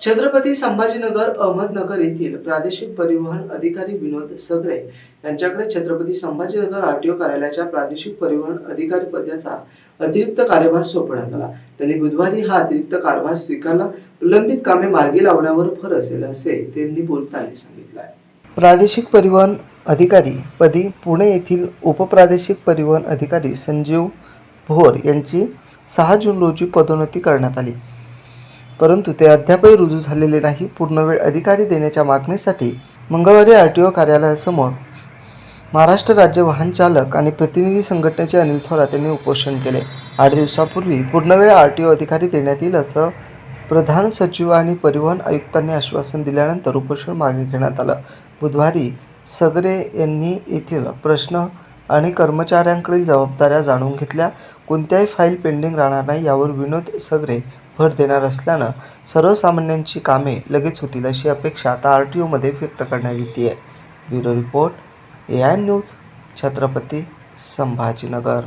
छत्रपती संभाजीनगर अहमदनगर येथील प्रादेशिक परिवहन अधिकारी विनोद सगरे यांच्याकडे छत्रपती संभाजीनगर आरटीओ कार्यालयाच्या प्रादेशिक परिवहन अधिकारी पदाचा अतिरिक्त कार्यभार सोपवण्यात आला. त्यांनी बुधवारी हा अतिरिक्त कारभार स्वीकारला. प्रलंबित कामे मार्गी लावण्यावर भर असेल असे त्यांनी बोलताना सांगितलं प्रादेशिक परिवहन अधिकारी पदी पुणे येथील उपप्रादेशिक परिवहन अधिकारी संजीव भोर यांची सहा जून रोजी पदोन्नती करण्यात आली. परंतु ते अद्यापही रुजू झालेले नाही. पूर्णवेळ अधिकारी देण्याच्या मागणीसाठी मंगळवारी आर टी ओ कार्यालयासमोर महाराष्ट्र राज्य वाहन चालक आणि प्रतिनिधी संघटनेचे अनिल थोरात यांनी उपोषण केले. आठ दिवसापूर्वी पूर्णवेळ आर टी ओ अधिकारी देण्यात येईल असं प्रधान सचिव आणि परिवहन आयुक्तांनी आश्वासन दिल्यानंतर उपोषण मागे घेण्यात आलं. बुधवारी सगरे यांनी येथील प्रश्न आणि कर्मचाऱ्यांकडील जबाबदाऱ्या जाणून घेतल्या. कोणत्याही फाईल पेंडिंग राहणार नाही यावर विनोद सगरे भर देणार असल्यानं सर्वसामान्यांची कामे लगेच होतील अशी अपेक्षा आता आर टी ओमध्ये व्यक्त करण्यात येते आहे bureau report A I news Chhatrapati Sambhajinagar.